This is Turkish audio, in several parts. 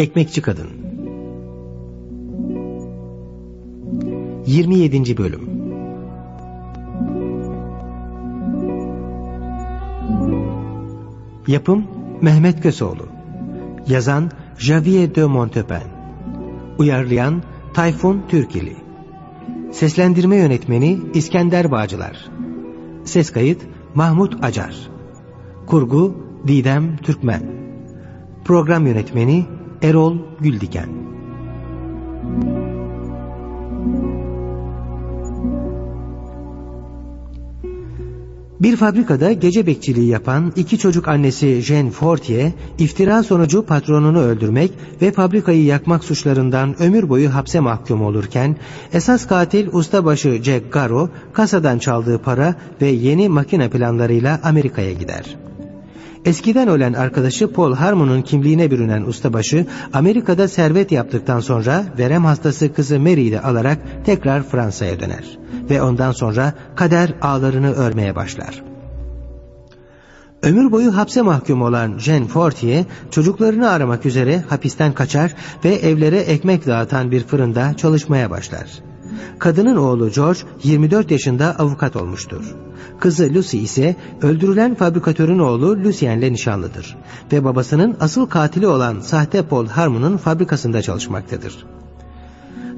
Ekmekçi Kadın. 27. Bölüm. Yapım Mehmet Köseoğlu. Yazan Javier de Montepin. Uyarlayan Tayfun Türkili. Seslendirme Yönetmeni İskender Bağcılar. Ses kayıt Mahmut Acar. Kurgu Didem Türkmen. Program Yönetmeni Erol Güldiken Bir fabrikada gece bekçiliği yapan iki çocuk annesi Jean Fortier, iftira sonucu patronunu öldürmek ve fabrikayı yakmak suçlarından ömür boyu hapse mahkum olurken, esas katil ustabaşı Jack Garrow, kasadan çaldığı para ve yeni makine planlarıyla Amerika'ya gider. Eskiden ölen arkadaşı Paul Harmon'un kimliğine bürünen ustabaşı Amerika'da servet yaptıktan sonra verem hastası kızı Mary'i de alarak tekrar Fransa'ya döner. Ve ondan sonra kader ağlarını örmeye başlar. Ömür boyu hapse mahkum olan Jean Fortier çocuklarını aramak üzere hapisten kaçar ve evlere ekmek dağıtan bir fırında çalışmaya başlar. Kadının oğlu George 24 yaşında avukat olmuştur. Kızı Lucy ise öldürülen fabrikatörün oğlu Lucien'le nişanlıdır ve babasının asıl katili olan sahte Paul Harmon'un fabrikasında çalışmaktadır.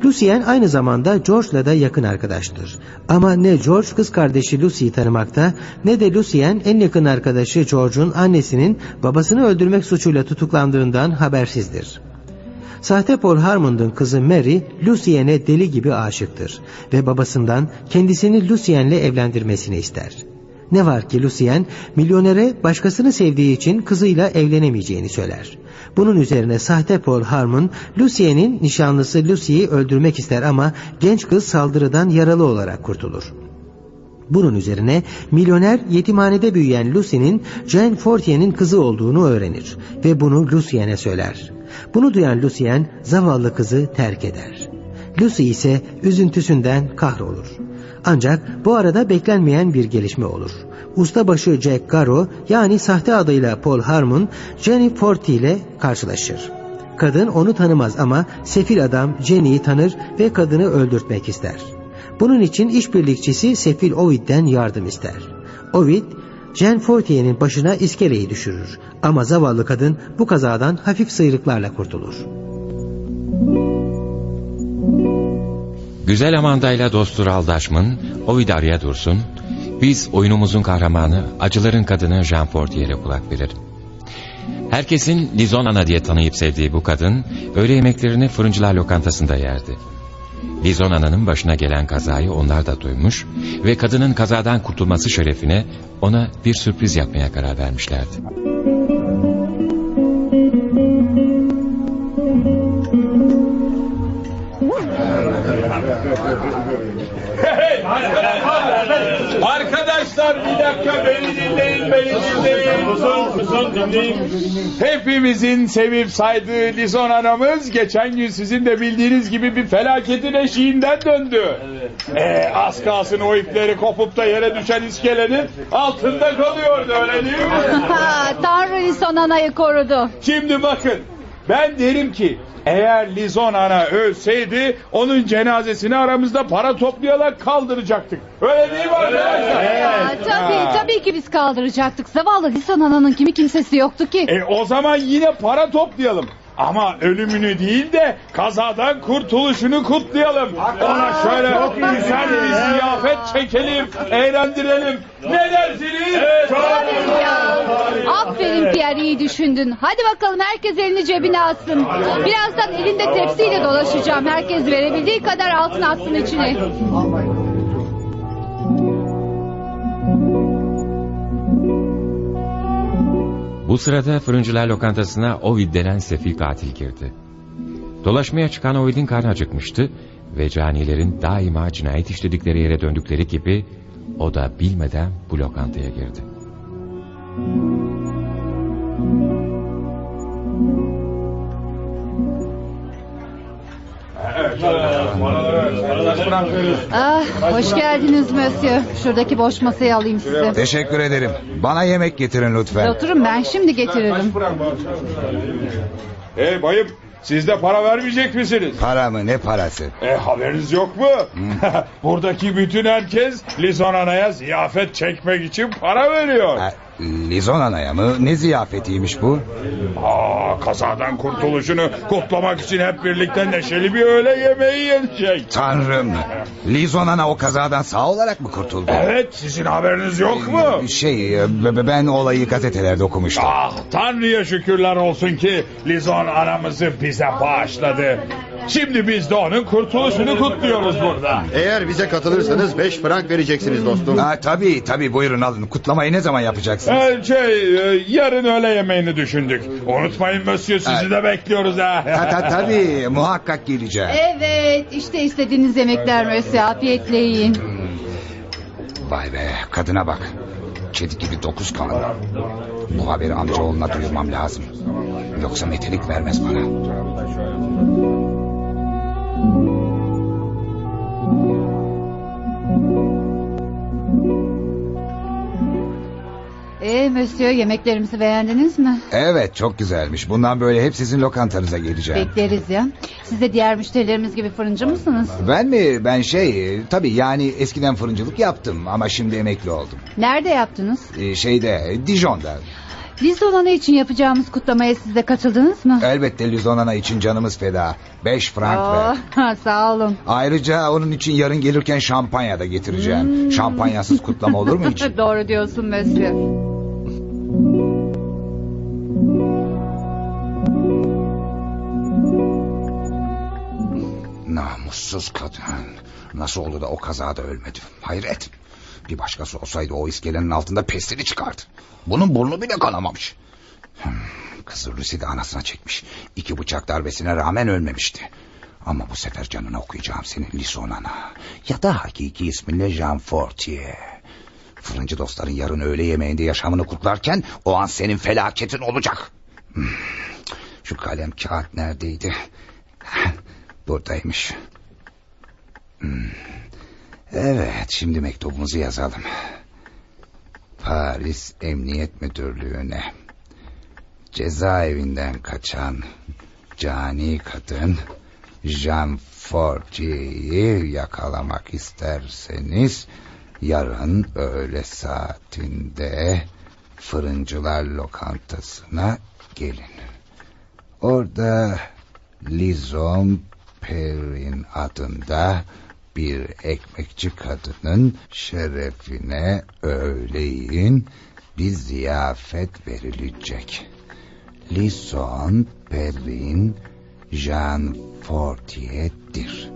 Lucien aynı zamanda George'la da yakın arkadaştır. Ama ne George kız kardeşi Lucy'yi tanımakta ne de Lucien en yakın arkadaşı George'un annesinin babasını öldürmek suçuyla tutuklandığından habersizdir. Sahte Paul Harmon'un kızı Mary, Lucien'e deli gibi aşıktır ve babasından kendisini Lucien'le evlendirmesini ister. Ne var ki Lucien, milyonere başkasını sevdiği için kızıyla evlenemeyeceğini söyler. Bunun üzerine sahte Paul Harmon, Lucien'in nişanlısı Lucy'yi öldürmek ister ama genç kız saldırıdan yaralı olarak kurtulur. Bunun üzerine milyoner yetimhanede büyüyen Lucy'nin Jane Fortier'in kızı olduğunu öğrenir ve bunu Lucien'e söyler. Bunu duyan Lucien zavallı kızı terk eder. Lucy ise üzüntüsünden kahrolur. Ancak bu arada beklenmeyen bir gelişme olur. Ustabaşı Jack Garrow yani sahte adıyla Paul Harmon Jenny Forti ile karşılaşır. Kadın onu tanımaz ama sefil adam Jenny'yi tanır ve kadını öldürtmek ister. Bunun için işbirlikçisi sefil Ovid'den yardım ister. Ovid, Jean Fortier'in başına iskeleyi düşürür ama zavallı kadın bu kazadan hafif sıyrıklarla kurtulur. Güzel Amanda ile dostur Aldaşmın, Ovid araya dursun, biz oyunumuzun kahramanı, acıların kadını Jean Fortier'e kulak verelim. Herkesin Lizon Ana diye tanıyıp sevdiği bu kadın, öğle yemeklerini fırıncılar lokantasında yerdi. Lizon Ana'nın başına gelen kazayı onlar da duymuş ve kadının kazadan kurtulması şerefine ona bir sürpriz yapmaya karar vermişlerdi. Arkadaşlar bir dakika beni dinleyin beni dinleyin. Uzun uzun dinleyin. Hepimizin sevip saydığı Lizon anamız geçen gün sizin de bildiğiniz gibi bir felaketin eşiğinden döndü. Ee, az kalsın o ipleri kopup da yere düşen iskelenin altında kalıyordu öyle değil mi? Ha, Tanrı insan anayı korudu. Şimdi bakın ben derim ki eğer Lizon ana ölseydi onun cenazesini aramızda para toplayarak kaldıracaktık. Öyle değil mi arkadaşlar? Ha, tabii tabii ki biz kaldıracaktık. Zavallı Lisan ananın kimi kimsesi yoktu ki. E o zaman yine para toplayalım. Ama ölümünü değil de kazadan kurtuluşunu kutlayalım. Ona şöyle güzel bir ziyafet çekelim, eğlendirelim. Ne dersiniz? Aferin Pierre iyi düşündün. Hadi bakalım herkes elini cebine atsın. Birazdan elinde tepsiyle dolaşacağım. Herkes verebildiği kadar altın atsın içine. Bu sırada fırıncılar lokantasına Ovid denen sefil katil girdi. Dolaşmaya çıkan Ovid'in karnı acıkmıştı ve canilerin daima cinayet işledikleri yere döndükleri gibi o da bilmeden bu lokantaya girdi. Ah, hoş geldiniz Monsieur. Şuradaki boş masayı alayım size. Teşekkür ederim. Bana yemek getirin lütfen. Oturun ben şimdi getiririm. Hey bayım siz de para vermeyecek misiniz? Para mı ne parası? E haberiniz yok mu? Buradaki bütün herkes Lizon Ana'ya ziyafet çekmek için para veriyor. Ha, Lizon anaya mı? Ne ziyafetiymiş bu? Aa, kazadan kurtuluşunu kutlamak için hep birlikte neşeli bir öğle yemeği yenecek. Tanrım. Lizon ana o kazadan sağ olarak mı kurtuldu? Evet sizin haberiniz yok mu? Şey e, ben olayı gazetelerde okumuştum. Ah Tanrı'ya şükürler olsun ki Lizon anamızı bize bağışladı. Şimdi biz de onun kurtuluşunu kutluyoruz burada. Eğer bize katılırsanız 5 frank vereceksiniz dostum. Ha, tabii tabii buyurun alın. Kutlamayı ne zaman yapacaksınız? Ee, şey e, yarın öğle yemeğini düşündük. Unutmayın Monsieur sizi de bekliyoruz ha. Ta, ta, tabii muhakkak geleceğim. Evet işte istediğiniz yemekler Monsieur. Afiyetle yiyin. Vay be kadına bak. Kedi gibi dokuz kan. Bu haberi amcaoğluna duyurmam lazım. Yoksa metelik vermez bana. Monsieur yemeklerimizi beğendiniz mi? Evet çok güzelmiş. Bundan böyle hep sizin lokantanıza geleceğim. Bekleriz ya. Siz de diğer müşterilerimiz gibi fırıncı mısınız? Ben mi? Ben şey tabii yani eskiden fırıncılık yaptım ama şimdi emekli oldum. Nerede yaptınız? Ee, şeyde Dijon'da. Lizolana için yapacağımız kutlamaya siz de katıldınız mı? Elbette Lizonana için canımız feda. Beş frank ver. Oo, sağ olun. Ayrıca onun için yarın gelirken şampanya da getireceğim. Şampanyasız kutlama olur mu hiç? Doğru diyorsun Monsieur. Namussuz kadın. Nasıl oldu da o kazada ölmedi? Hayret. Bir başkası olsaydı o iskelenin altında pestili çıkardı. Bunun burnu bile kanamamış. Hmm, Kızı Lucy de anasına çekmiş. İki bıçak darbesine rağmen ölmemişti. Ama bu sefer canını okuyacağım senin Lisonana. Ya da hakiki isminle Jean Fortier. Fırıncı dostların yarın öğle yemeğinde yaşamını kutlarken o an senin felaketin olacak. Hmm, Şu kalem kağıt neredeydi? Buradaymış. Evet, şimdi mektubumuzu yazalım. Paris Emniyet Müdürlüğü'ne. Cezaevinden kaçan cani kadın Jean Fortier'i yakalamak isterseniz yarın öğle saatinde fırıncılar lokantasına gelin. Orada Lizon Perrin adında bir ekmekçi kadının şerefine öğleyin bir ziyafet verilecek. Lizon Perrin Jean Fortier'dir.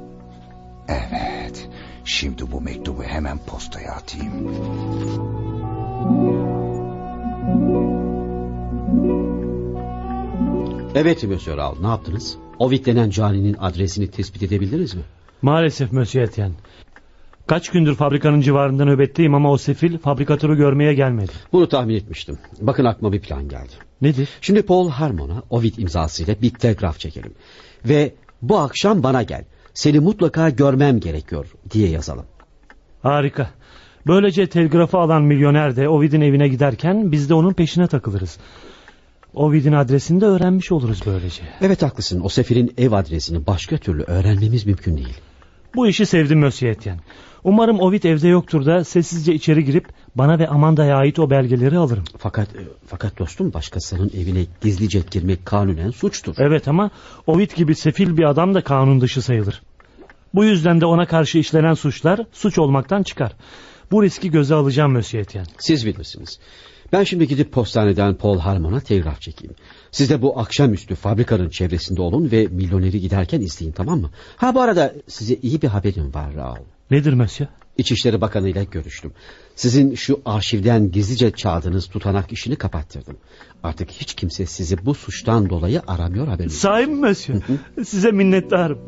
Evet, şimdi bu mektubu hemen postaya atayım. Evet Monsieur Raoul ne yaptınız? Ovid denen caninin adresini tespit edebildiniz mi? Maalesef Monsieur Etienne. Kaç gündür fabrikanın civarında nöbetteyim ama o sefil fabrikatörü görmeye gelmedi. Bunu tahmin etmiştim. Bakın aklıma bir plan geldi. Nedir? Şimdi Paul Harmon'a Ovid imzasıyla bir telgraf çekelim. Ve bu akşam bana gel. Seni mutlaka görmem gerekiyor diye yazalım. Harika. Böylece telgrafı alan milyoner de Ovid'in evine giderken biz de onun peşine takılırız. Ovid'in adresini de öğrenmiş oluruz böylece. Evet haklısın. O sefilin ev adresini başka türlü öğrenmemiz mümkün değil. Bu işi sevdim Etienne. Umarım Ovid evde yoktur da sessizce içeri girip bana ve Amanda'ya ait o belgeleri alırım. Fakat e, fakat dostum başkasının evine gizlice girmek kanunen suçtur. Evet ama Ovid gibi sefil bir adam da kanun dışı sayılır. Bu yüzden de ona karşı işlenen suçlar suç olmaktan çıkar. Bu riski göze alacağım Etienne. Siz bilirsiniz. Ben şimdi gidip postaneden Paul Harmon'a telgraf çekeyim. Siz de bu akşamüstü fabrikanın çevresinde olun ve milyoneri giderken izleyin tamam mı? Ha bu arada size iyi bir haberim var Raul. Nedir Monsieur? İçişleri Bakanı ile görüştüm. Sizin şu arşivden gizlice çaldığınız tutanak işini kapattırdım. Artık hiç kimse sizi bu suçtan dolayı aramıyor haberiniz. Sahi mi? Size minnettarım.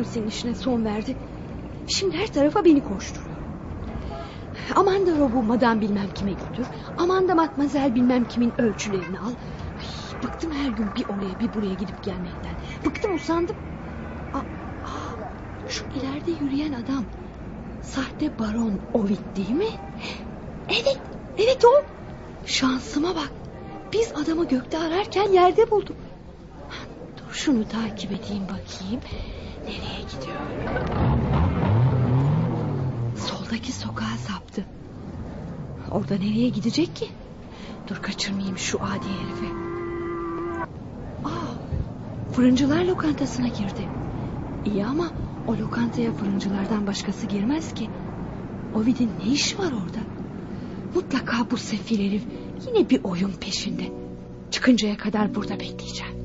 Lucy'nin işine son verdi? Şimdi her tarafa beni koşturuyor. Aman da robu madam bilmem kime götür. Aman da matmazel bilmem kimin ölçülerini al. Ay, bıktım her gün bir oraya bir buraya gidip gelmekten. Bıktım usandım. Aa, aa, şu ileride yürüyen adam. Sahte baron Ovid değil mi? Evet, evet o. Şansıma bak. Biz adamı gökte ararken yerde bulduk. Dur şunu takip edeyim bakayım. Nereye gidiyor? Soldaki sokağa saptı. Orada nereye gidecek ki? Dur kaçırmayayım şu adi herifi. Aa, fırıncılar lokantasına girdi. İyi ama o lokantaya fırıncılardan başkası girmez ki. Ovid'in ne işi var orada? Mutlaka bu sefil herif yine bir oyun peşinde. Çıkıncaya kadar burada bekleyeceğim.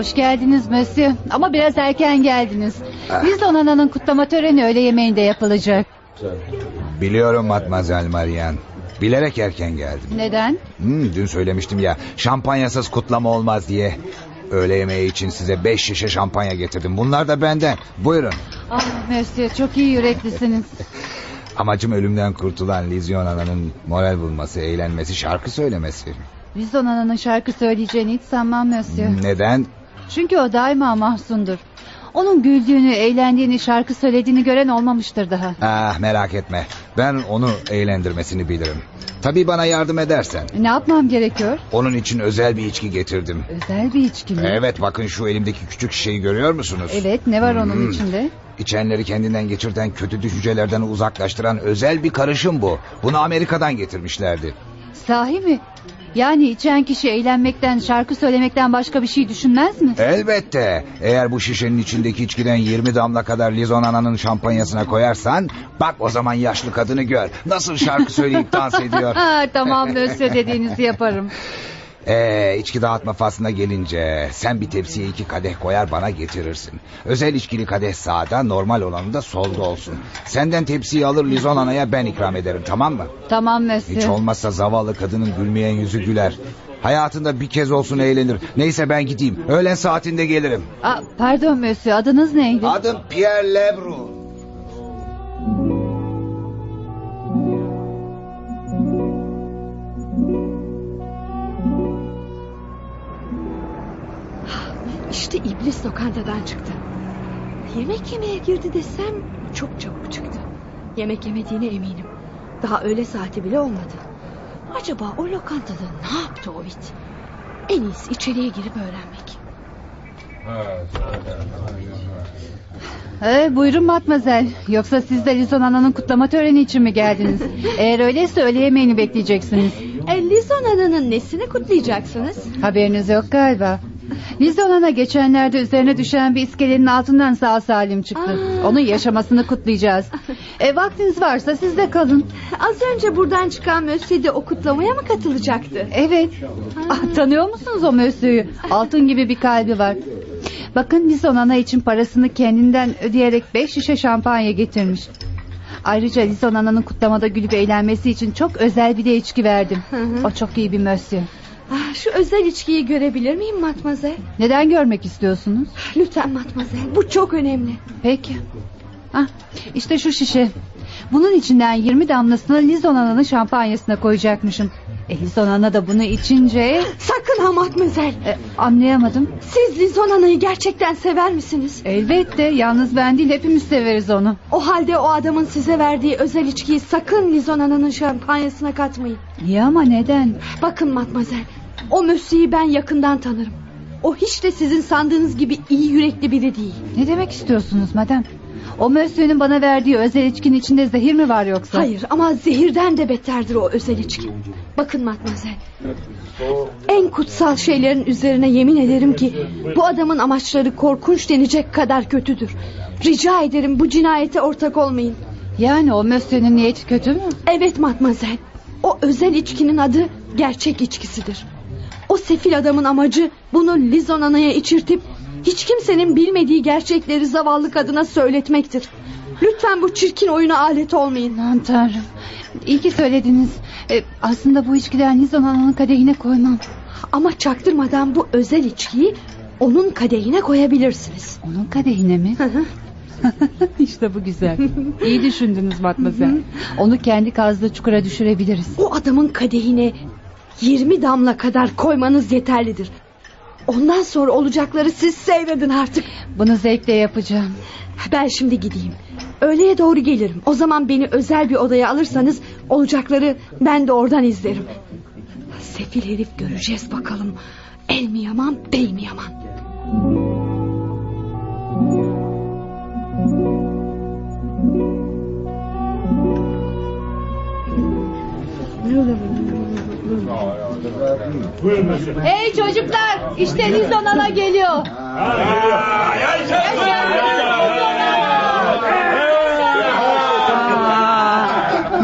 Hoş geldiniz Mösyö. Ama biraz erken geldiniz. Lizon Ana'nın kutlama töreni öğle yemeğinde yapılacak. Biliyorum Matmazel Marian. Bilerek erken geldim. Neden? Hmm, dün söylemiştim ya şampanyasız kutlama olmaz diye. Öğle yemeği için size beş şişe şampanya getirdim. Bunlar da benden. Buyurun. Ah Mösyö çok iyi yüreklisiniz. Amacım ölümden kurtulan Lizyon Ana'nın moral bulması, eğlenmesi, şarkı söylemesi. Lizon Ana'nın şarkı söyleyeceğini hiç sanmam Mösyö. Neden? Çünkü o daima mahzundur. Onun güldüğünü, eğlendiğini, şarkı söylediğini gören olmamıştır daha. Ah merak etme. Ben onu eğlendirmesini bilirim. Tabii bana yardım edersen. Ne yapmam gerekiyor? Onun için özel bir içki getirdim. Özel bir içki mi? Evet bakın şu elimdeki küçük şişeyi görüyor musunuz? Evet, ne var onun Hmm. içinde? İçenleri kendinden geçirten kötü düşüncelerden uzaklaştıran özel bir karışım bu. Bunu Amerika'dan getirmişlerdi. Sahi mi? Yani içen kişi eğlenmekten, şarkı söylemekten başka bir şey düşünmez mi? Elbette. Eğer bu şişenin içindeki içkiden 20 damla kadar Lizon Ana'nın şampanyasına koyarsan... ...bak o zaman yaşlı kadını gör. Nasıl şarkı söyleyip dans ediyor. Tamam Mösyö dediğinizi yaparım. Ee, içki dağıtma faslına gelince sen bir tepsiye iki kadeh koyar bana getirirsin. Özel içkili kadeh sağda normal olanı da solda olsun. Senden tepsiyi alır Lizon Ana'ya ben ikram ederim tamam mı? Tamam Mösyö. Hiç olmazsa zavallı kadının gülmeyen yüzü güler. Hayatında bir kez olsun eğlenir. Neyse ben gideyim. Öğlen saatinde gelirim. Aa, pardon Mösyö adınız neydi? Adım Pierre Lebrun. İblis lokantadan çıktı. Yemek yemeye girdi desem çok çabuk çıktı. Yemek yemediğine eminim. Daha öğle saati bile olmadı. Acaba o lokantada ne yaptı Ovid? En iyisi içeriye girip öğrenmek. Ee, buyurun Matmazel. Yoksa siz de Lizon Ana'nın kutlama töreni için mi geldiniz? Eğer öyleyse öğle yemeğini bekleyeceksiniz. E, Lizon Ana'nın nesini kutlayacaksınız? Haberiniz yok galiba. Lizon Ana geçenlerde üzerine düşen bir iskelenin altından sağ salim çıktı. Aa. Onun yaşamasını kutlayacağız. E, vaktiniz varsa siz de kalın. Az önce buradan çıkan Mösyö de o kutlamaya mı katılacaktı? Evet. Ah, tanıyor musunuz o Mösyö'yü? Altın gibi bir kalbi var. Bakın Lizon Ana için parasını kendinden ödeyerek beş şişe şampanya getirmiş. Ayrıca Lizon Ana'nın kutlamada gülüp eğlenmesi için çok özel bir de içki verdim. hı. O çok iyi bir Mösyö. Ah, şu özel içkiyi görebilir miyim Matmazel? Neden görmek istiyorsunuz? Lütfen Matmazel bu çok önemli. Peki. Ah, işte şu şişe. Bunun içinden 20 damlasını Lizon Ana'nın şampanyasına koyacakmışım. E, Lizon Ana da bunu içince... Sakın ha Matmazel. E, anlayamadım. Siz Lizon Ana'yı gerçekten sever misiniz? Elbette yalnız ben değil hepimiz severiz onu. O halde o adamın size verdiği özel içkiyi sakın Lizon Ana'nın şampanyasına katmayın. Niye ama neden? Bakın Matmazel o Mösyö'yü ben yakından tanırım. O hiç de sizin sandığınız gibi iyi yürekli biri değil. Ne demek istiyorsunuz madem? O Mösyö'nün bana verdiği özel içkinin içinde zehir mi var yoksa? Hayır ama zehirden de beterdir o özel içki. Bakın Matmazel. En kutsal şeylerin üzerine yemin ederim ki bu adamın amaçları korkunç denecek kadar kötüdür. Rica ederim bu cinayete ortak olmayın. Yani o Mösyö'nün niyeti kötü mü? Evet Matmazel. O özel içkinin adı gerçek içkisidir. O sefil adamın amacı bunu Lizon Ana'ya içirtip hiç kimsenin bilmediği gerçekleri zavallı kadına söyletmektir. Lütfen bu çirkin oyuna alet olmayın. Aman tanrım. İyi ki söylediniz. E, aslında bu içkiden Lizon Ana'nın kadehine koymam. Ama çaktırmadan bu özel içkiyi onun kadehine koyabilirsiniz. Onun kadehine mi? işte bu güzel. İyi düşündünüz Matmazel. Onu kendi kazdığı çukura düşürebiliriz. O adamın kadehine 20 damla kadar koymanız yeterlidir. Ondan sonra olacakları siz seyredin artık. Bunu zevkle yapacağım. Ben şimdi gideyim. Öğleye doğru gelirim. O zaman beni özel bir odaya alırsanız olacakları ben de oradan izlerim. Sefil herif göreceğiz bakalım. El mi yaman, bey mi yaman? Hey çocuklar işte Lizon geliyor.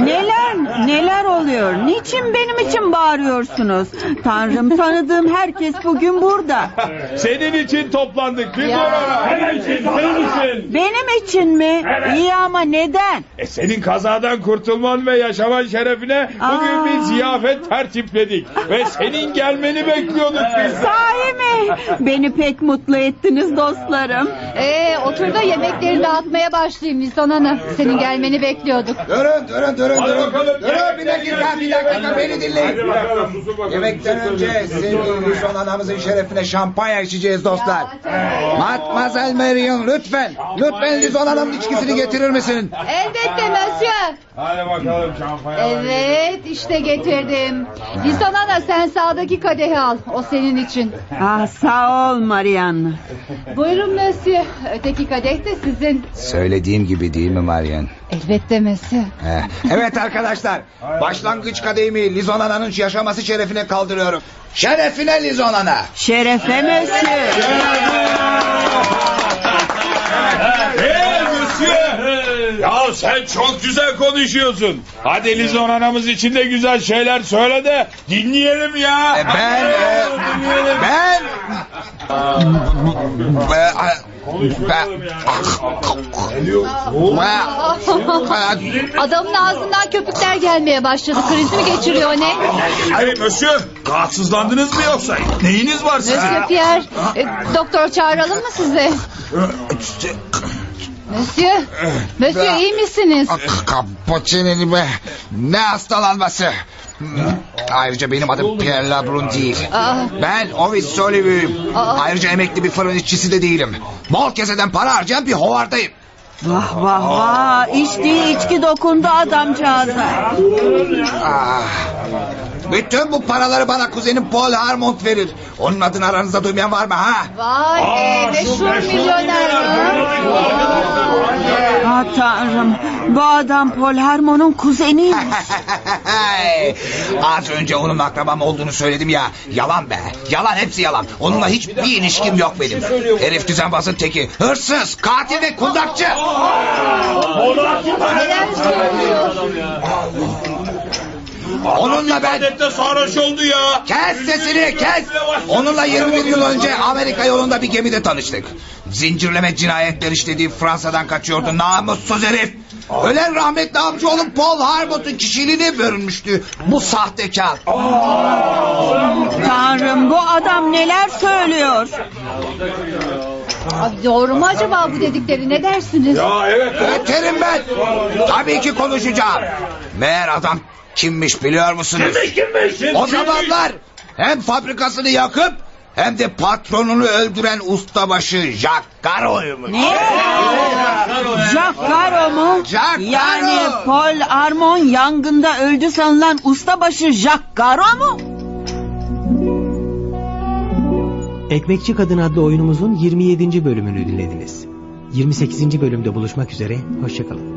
Neler neler oluyor? Niçin benim için bağırıyorsunuz? Tanrım tanıdığım herkes bugün burada. Senin için toplandık Lizon Ana. Senin için, senin için. Benim için mi? İyi ama neden? E senin kazadan kurtulman ve yaşaman şerefine bugün Aa. bir ziyafet tertipledik. Ve senin gelmeni bekliyorduk biz. Sahi mi? Beni pek mutlu ettiniz dostlarım. Ee, otur da yemekleri dağıtmaya başlayayım Lizon Ana. Senin gelmeni bekliyorduk. Durun durun durun durun. Durun bir dakika bir dakika beni dinleyin. Yemekten önce sevgili son anamızın şerefine şampanya içeceğiz dostlar. Matmazel Marion lütfen. Lütfen Lizon Hanım'ın içkisini getirir misin? Elbette Monsieur. Hadi bakalım şampanya. Evet işte getirdim. Lizon Ana sen sağdaki kadehi al. O senin için. Ah sağ ol Marianne. Buyurun Monsieur. Öteki kadeh de sizin. Söylediğim gibi değil mi Marion? Elbette Monsieur. Evet arkadaşlar. Başlangıç kadehimi Lizon Ana'nın yaşaması şerefine kaldırıyorum. Şerefine Lizon Ana. Şerefe monsieur. Monsieur! Ya sen çok güzel konuşuyorsun. Hadi Lizon anamız için de güzel şeyler söyle de dinleyelim ya. E, Ben... e, Ben... Ben... Ben... Adamın ağzından köpükler gelmeye başladı. Kriz mi geçiriyor ne? Hayır monsieur rahatsızlandınız mı yoksa? Neyiniz var sizin? Monsieur Pierre. e, doktor çağıralım mı size? Monsieur. Monsieur iyi misiniz? Kapaçeneni be. Ne hastalanması. Ayrıca benim adım Pierre Labrun değil. Aa. Ben Ovis Solivi'yim. Ayrıca emekli bir fırın işçisi de değilim. Bol keseden para harcayan bir hovardayım. Vah vah vah. İçtiği içki dokundu adamcağıza. Ah. Bütün bu paraları bana kuzenim Paul Harmont verir. Onun adını aranızda duymayan var mı ha? Vay be meşhur milyoner. ha? Ah tanrım. Bu adam Paul Harmon'un kuzeniymiş. Az önce onun akrabam olduğunu söyledim ya. Yalan be. Yalan hepsi yalan. Onunla hiçbir ilişkim yok benim. Herif düzenbazın teki. Hırsız, katil ve kundakçı. Neler söylüyor? Onunla ben... Adette sarhoş oldu ya. Kes sesini kes. Onunla 21 yıl önce Amerika yolunda bir gemide tanıştık. Zincirleme cinayetler işlediği Fransa'dan kaçıyordu namussuz herif. Ölen rahmetli amcaoğlum Paul Harbott'un kişiliğine bürünmüştü. Bu sahtekar. Tanrım bu adam neler söylüyor? Abi doğru mu acaba bu dedikleri ne dersiniz? Ya evet. Yeterim ben. Tabii ki konuşacağım. Meğer adam kimmiş biliyor musunuz? O zamanlar hem fabrikasını yakıp hem de patronunu öldüren ustabaşı Jacques Garo'ymuş. Ne? Jacques Caro mu? Jacques Yani Caro. Paul Armon yangında öldü sanılan ustabaşı Jacques Caro mu? Ekmekçi Kadın adlı oyunumuzun 27. bölümünü dinlediniz. 28. bölümde buluşmak üzere, hoşçakalın.